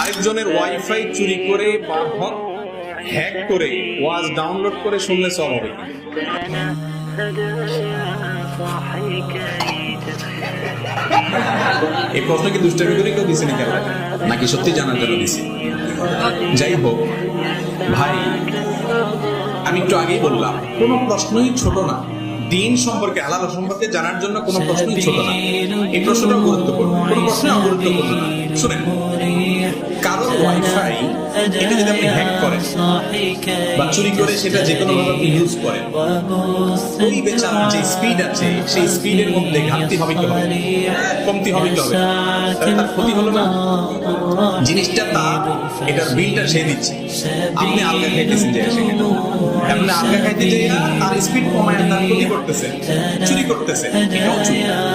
আরেকজনের ওয়াইফাই চুরি করে বা হ্যাক করে ওয়াজ ডাউনলোড করে শুনলে সব হবে। এই প্রশ্ন কি দুষ্টামি করে কেউ দিছে নাকি? নাকি সত্যি জানার জন্য দিছে? যাই হোক, ভাই, আমি একটু আগেই বললাম, কোনো প্রশ্নই ছোট না। দিন সম্পর্কে, হালাল সম্পর্কে জানার জন্য কোনো প্রশ্নই ছোট না। এই প্রশ্নটা গুরুত্বপূর্ণ। কোনো প্রশ্ন অগুরুত্বপূর্ণ না। শুনেন ওয়াইফাই এটা যদি আপনি হ্যাক করেন, বা চুরি করে সেটা যে কোনো ভাবে আপনি ইউজ করেন, ওই বেচারার যে স্পিড আছে, সেই স্পিডের মধ্যে ঘাটতি হবে কি হবে? কমতি হবে কি হবে? তার ক্ষতি হলো না? জিনিসটা তার, এটার বিলটা সে দিচ্ছে। আপনি আলগা খাইতেছেন যে সেখানে আপনি আলগা খাইতে যাইয়া তার স্পিড কমায়, তার ক্ষতি করতেছেন চুরি করতেছেন এটাও চুরি।